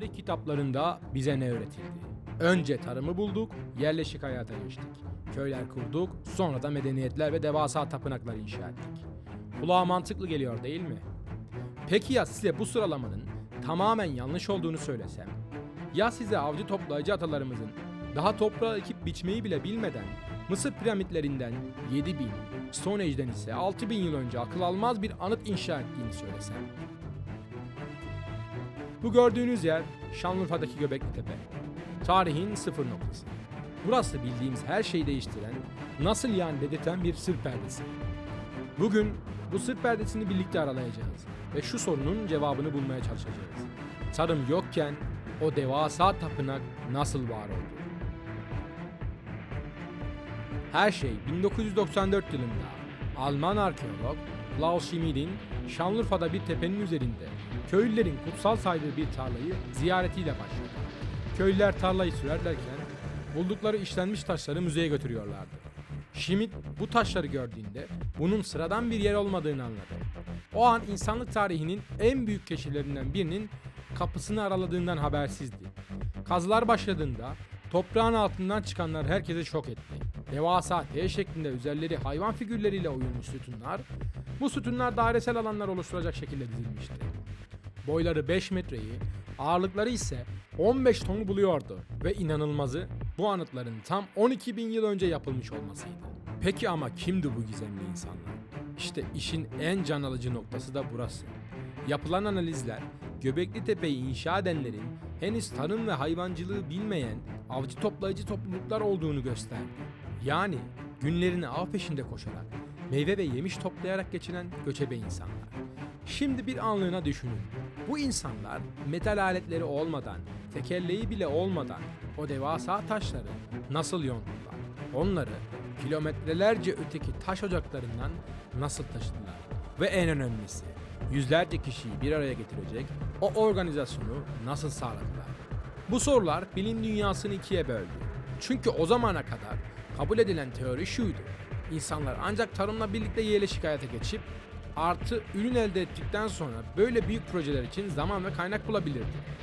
Tarih kitaplarında bize ne öğretildi? Önce tarımı bulduk, yerleşik hayata geçtik. Köyler kurduk, sonra da medeniyetler ve devasa tapınaklar inşa ettik. Kulağa mantıklı geliyor değil mi? Peki ya size bu sıralamanın tamamen yanlış olduğunu söylesem? Ya size avcı toplayıcı atalarımızın daha toprağı ekip biçmeyi bile bilmeden Mısır piramitlerinden 7000, Stone Age'den ise 6000 yıl önce akıl almaz bir anıt inşa ettiğini söylesem? Bu gördüğünüz yer Şanlıurfa'daki Göbekli Tepe. Tarihin sıfır noktası. Burası bildiğimiz her şeyi değiştiren, nasıl yani dedirten bir sır perdesi. Bugün bu sır perdesini birlikte aralayacağız ve şu sorunun cevabını bulmaya çalışacağız. Tarım yokken o devasa tapınak nasıl var oldu? Her şey 1994 yılında Alman arkeolog Klaus Schmidt'in Şanlıurfa'da bir tepenin üzerinde köylülerin kutsal saydığı bir tarlayı ziyaretiyle başladı. Köylüler tarlayı sürerlerken buldukları işlenmiş taşları müzeye götürüyorlardı. Schmidt bu taşları gördüğünde bunun sıradan bir yer olmadığını anladı. O an insanlık tarihinin en büyük keşiflerinden birinin kapısını araladığından habersizdi. Kazılar başladığında toprağın altından çıkanlar herkese şok etti. Devasa T şeklinde üzerleri hayvan figürleriyle oyulmuş sütunlar, bu sütunlar dairesel alanlar oluşturacak şekilde dizilmişti. Boyları 5 metreyi, ağırlıkları ise 15 tonu buluyordu ve inanılmazı bu anıtların tam 12 bin yıl önce yapılmış olmasıydı. Peki ama kimdi bu gizemli insanlar? İşte işin en can alıcı noktası da burası. Yapılan analizler Göbekli Tepe'yi inşa edenlerin henüz tarım ve hayvancılığı bilmeyen avcı toplayıcı topluluklar olduğunu gösterdi. Yani günlerini av peşinde koşarak, meyve ve yemiş toplayarak geçiren göçebe insanlar. Şimdi bir anlığına düşünün. Bu insanlar metal aletleri olmadan, tekerleği bile olmadan o devasa taşları nasıl yontular? Onları kilometrelerce öteki taş ocaklarından nasıl taşıdılar? Ve en önemlisi, yüzlerce kişiyi bir araya getirecek o organizasyonu nasıl sağladılar? Bu sorular bilim dünyasını ikiye böldü. Çünkü o zamana kadar kabul edilen teori şuydu. İnsanlar ancak tarımla birlikte yerleşik hayata geçip artı ürün elde ettikten sonra böyle büyük projeler için zaman ve kaynak bulabilirdi.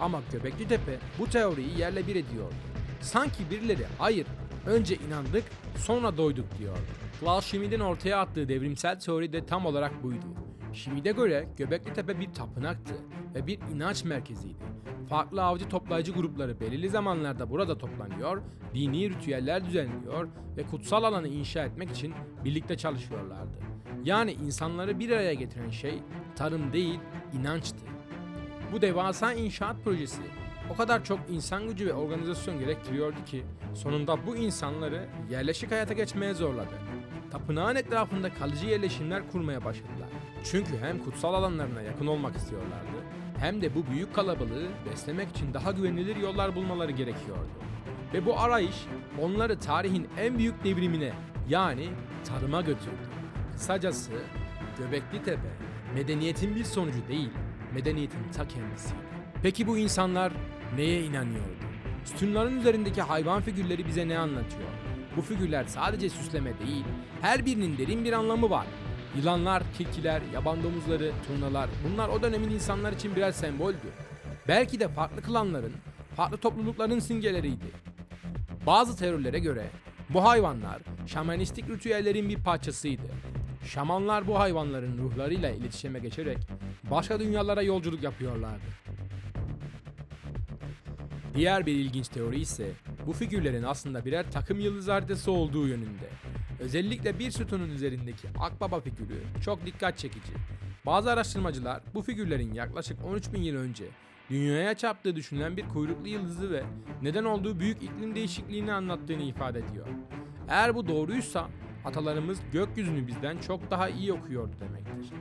Ama Göbekli Tepe bu teoriyi yerle bir ediyordu. Sanki birileri hayır önce inandık sonra doyduk diyordu. Klaus Schmidt'in ortaya attığı devrimsel teori de tam olarak buydu. Schmidt'e göre Göbekli Tepe bir tapınaktı ve bir inanç merkeziydi. Farklı avcı toplayıcı grupları belirli zamanlarda burada toplanıyor, dini ritüeller düzenliyor ve kutsal alanı inşa etmek için birlikte çalışıyorlardı. Yani insanları bir araya getiren şey tarım değil, inançtı. Bu devasa inşaat projesi o kadar çok insan gücü ve organizasyon gerektiriyordu ki sonunda bu insanları yerleşik hayata geçmeye zorladı. Tapınağın etrafında kalıcı yerleşimler kurmaya başladılar. Çünkü hem kutsal alanlarına yakın olmak istiyorlardı hem de bu büyük kalabalığı beslemek için daha güvenilir yollar bulmaları gerekiyordu. Ve bu arayış onları tarihin en büyük devrimine yani tarıma götürdü. Kısacası Göbekli Tepe medeniyetin bir sonucu değil, medeniyetin ta kendisiydi. Peki bu insanlar neye inanıyordu? Sütunların üzerindeki hayvan figürleri bize ne anlatıyor? Bu figürler sadece süsleme değil, her birinin derin bir anlamı var. Yılanlar, tilkiler, yaban domuzları, turnalar bunlar o dönemin insanlar için birer semboldü. Belki de farklı klanların, farklı toplulukların simgeleriydi. Bazı teorilere göre bu hayvanlar şamanistik ritüellerin bir parçasıydı. Şamanlar bu hayvanların ruhlarıyla iletişime geçerek başka dünyalara yolculuk yapıyorlardı. Diğer bir ilginç teori ise bu figürlerin aslında birer takım yıldız haritası olduğu yönünde. Özellikle bir sütunun üzerindeki akbaba figürü çok dikkat çekici. Bazı araştırmacılar bu figürlerin yaklaşık 13 bin yıl önce dünyaya çarptığı düşünülen bir kuyruklu yıldızı ve neden olduğu büyük iklim değişikliğini anlattığını ifade ediyor. Eğer bu doğruysa atalarımız gökyüzünü bizden çok daha iyi okuyordu demektir.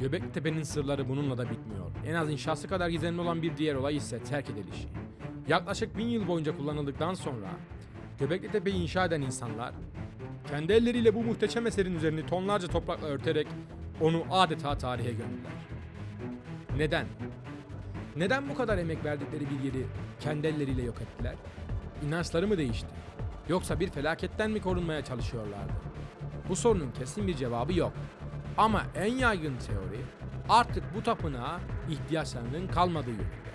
Göbekli Tepe'nin sırları bununla da bitmiyor. En az inşası kadar gizemli olan bir diğer olay ise terk edilişi. Yaklaşık bin yıl boyunca kullanıldıktan sonra Göbekli Tepe'yi inşa eden insanlar kendi elleriyle bu muhteşem eserin üzerini tonlarca toprakla örterek onu adeta tarihe gömdüler. Neden? Neden bu kadar emek verdikleri bir yeri kendi elleriyle yok ettiler? İnançları mı değişti? Yoksa bir felaketten mi korunmaya çalışıyorlardı? Bu sorunun kesin bir cevabı yok. Ama en yaygın teori artık bu tapınağa ihtiyaçlarının kalmadığı yönünde.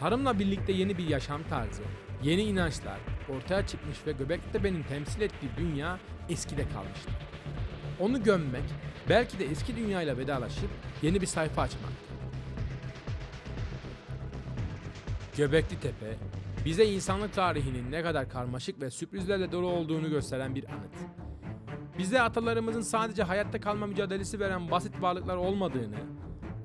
Tarımla birlikte yeni bir yaşam tarzı, yeni inançlar ortaya çıkmış ve Göbeklitepe'nin temsil ettiği dünya eskide kalmıştı. Onu gömmek, belki de eski dünyayla vedalaşıp yeni bir sayfa açmak. Göbekli Tepe, bize insanlık tarihinin ne kadar karmaşık ve sürprizlerle dolu olduğunu gösteren bir anıt. Bize atalarımızın sadece hayatta kalma mücadelesi veren basit varlıklar olmadığını,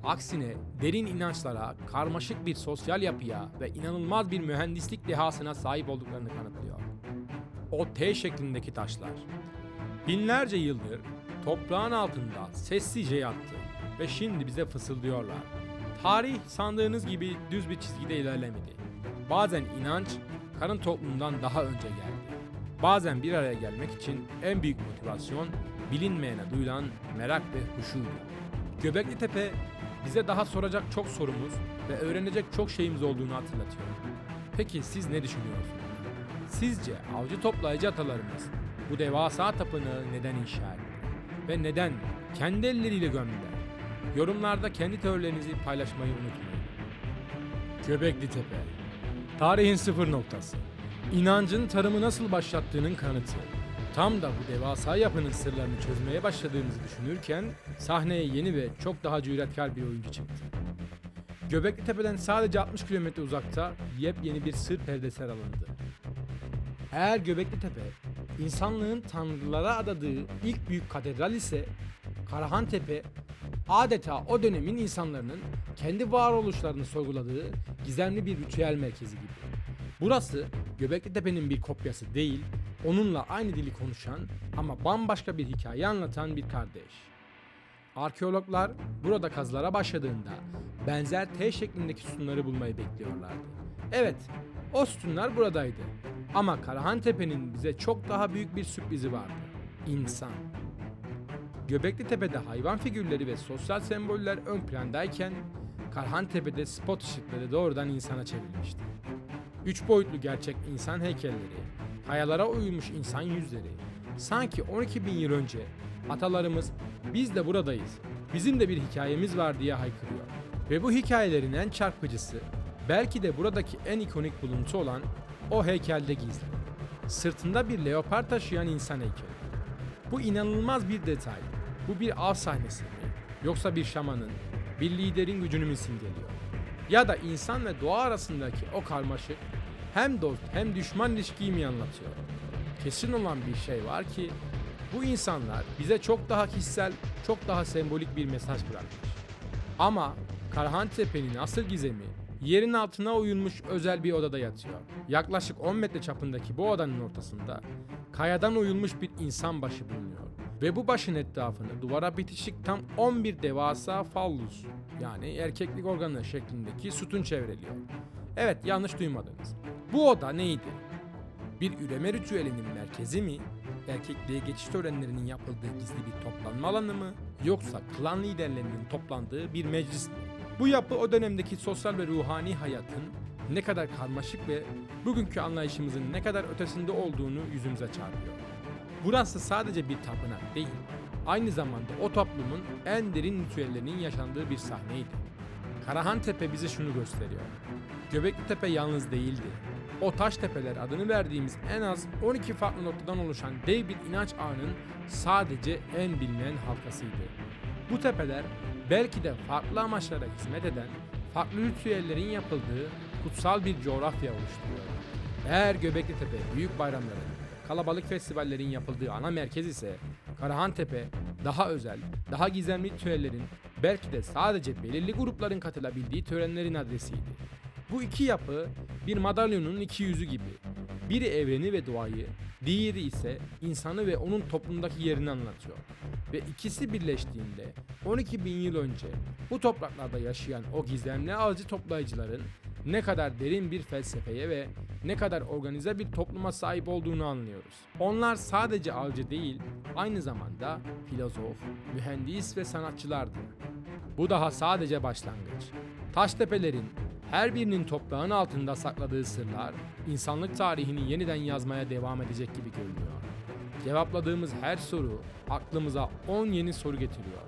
aksine derin inançlara, karmaşık bir sosyal yapıya ve inanılmaz bir mühendislik dehasına sahip olduklarını kanıtlıyor. O T şeklindeki taşlar. Binlerce yıldır toprağın altında sessizce yattı ve şimdi bize fısıldıyorlar. Tarih sandığınız gibi düz bir çizgide ilerlemedi. Bazen inanç karın toplumundan daha önce geldi. Bazen bir araya gelmek için en büyük motivasyon bilinmeyene duyulan merak ve huşuydu. Göbekli Tepe bize daha soracak çok sorumuz ve öğrenecek çok şeyimiz olduğunu hatırlatıyor. Peki siz ne düşünüyorsunuz? Sizce avcı toplayıcı atalarımız bu devasa tapınağı neden inşa etti? Ve neden kendi elleriyle gömdüler? Yorumlarda kendi teorilerinizi paylaşmayı unutmayın. Göbekli Tepe Tarihin sıfır noktası. İnancın tarımı nasıl başlattığının kanıtı. Tam da bu devasa yapının sırlarını çözmeye başladığımızı düşünürken sahneye yeni ve çok daha cüretkar bir oyuncu çıktı. Göbekli Tepe'den sadece 60 kilometre uzakta yepyeni bir sır perdesi alındı. Eğer Göbekli Tepe insanlığın tanrılara adadığı ilk büyük katedral ise Karahan Tepe adeta o dönemin insanların kendi varoluşlarını sorguladığı gizemli bir ritüel merkezi gibi. Burası Göbekli Tepe'nin bir kopyası değil, onunla aynı dili konuşan ama bambaşka bir hikaye anlatan bir kardeş. Arkeologlar burada kazılara başladığında benzer T şeklindeki sütunları bulmayı bekliyorlardı. Evet, o sütunlar buradaydı. Ama Karahan Tepe'nin bize çok daha büyük bir sürprizi vardı. İnsan. Göbekli Tepe'de hayvan figürleri ve sosyal semboller ön plandayken Karhan Tepe'de spot ışıkları doğrudan insana çevrilmişti. Üç boyutlu gerçek insan heykelleri, kayalara uyulmuş insan yüzleri, sanki 12 bin yıl önce atalarımız biz de buradayız, bizim de bir hikayemiz var diye haykırıyor. Ve bu hikayelerin en çarpıcısı, belki de buradaki en ikonik buluntu olan o heykelde gizli. Sırtında bir leopar taşıyan insan heykeli. Bu inanılmaz bir detay. Bu bir av sahnesi mi? Yoksa bir şamanın, bir liderin gücünü mü simgeliyor? Ya da insan ve doğa arasındaki o karmaşık hem dost hem düşman ilişkiyi mi anlatıyor? Kesin olan bir şey var ki bu insanlar bize çok daha kişisel, çok daha sembolik bir mesaj bırakmış. Ama Karahan Tepe'nin asıl gizemi yerin altına oyulmuş özel bir odada yatıyor. Yaklaşık 10 metre çapındaki bu odanın ortasında kayadan oyulmuş bir insan başı bulunuyor. Ve bu başın etrafını duvara bitişik tam 11 devasa fallus yani erkeklik organı şeklindeki sütun çevreliyor. Evet yanlış duymadınız. Bu oda neydi? Bir üreme ritüelinin merkezi mi? Erkekliğe geçiş törenlerinin yapıldığı gizli bir toplanma alanı mı? Yoksa klan liderlerinin toplandığı bir meclis mi? Bu yapı o dönemdeki sosyal ve ruhani hayatın ne kadar karmaşık ve bugünkü anlayışımızın ne kadar ötesinde olduğunu yüzümüze çarpıyor. Burası sadece bir tapınak değil, aynı zamanda o toplumun en derin ritüellerinin yaşandığı bir sahneydi. Karahan Tepe bize şunu gösteriyor. Göbekli Tepe yalnız değildi. O taş tepeler adını verdiğimiz en az 12 farklı noktadan oluşan dev bir ağının sadece en bilinen halkasıydı. Bu tepeler belki de farklı amaçlara hizmet eden, farklı ritüellerin yapıldığı kutsal bir coğrafya oluşturuyor. Eğer Göbekli Tepe büyük bayramların, kalabalık festivallerin yapıldığı ana merkez ise Karahan Tepe daha özel, daha gizemli ritüellerin belki de sadece belirli grupların katılabildiği törenlerin adresiydi. Bu iki yapı bir madalyonun iki yüzü gibi. Biri evreni ve doğayı, diğeri ise insanı ve onun toplumdaki yerini anlatıyor. Ve ikisi birleştiğinde 12 bin yıl önce bu topraklarda yaşayan o gizemli avcı toplayıcıların ne kadar derin bir felsefeye ve ne kadar organize bir topluma sahip olduğunu anlıyoruz. Onlar sadece avcı değil, aynı zamanda filozof, mühendis ve sanatçılardı. Bu daha sadece başlangıç. Taştepelerin her birinin toprağın altında sakladığı sırlar insanlık tarihini yeniden yazmaya devam edecek gibi görünüyor. Cevapladığımız her soru aklımıza 10 yeni soru getiriyor.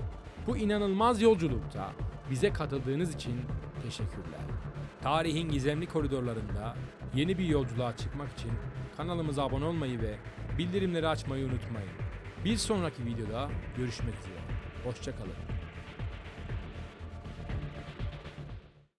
Bu inanılmaz yolculukta Bize katıldığınız için teşekkürler. Tarihin gizemli koridorlarında yeni bir yolculuğa çıkmak için kanalımıza abone olmayı ve bildirimleri açmayı unutmayın. Bir sonraki videoda görüşmek üzere. Hoşçakalın.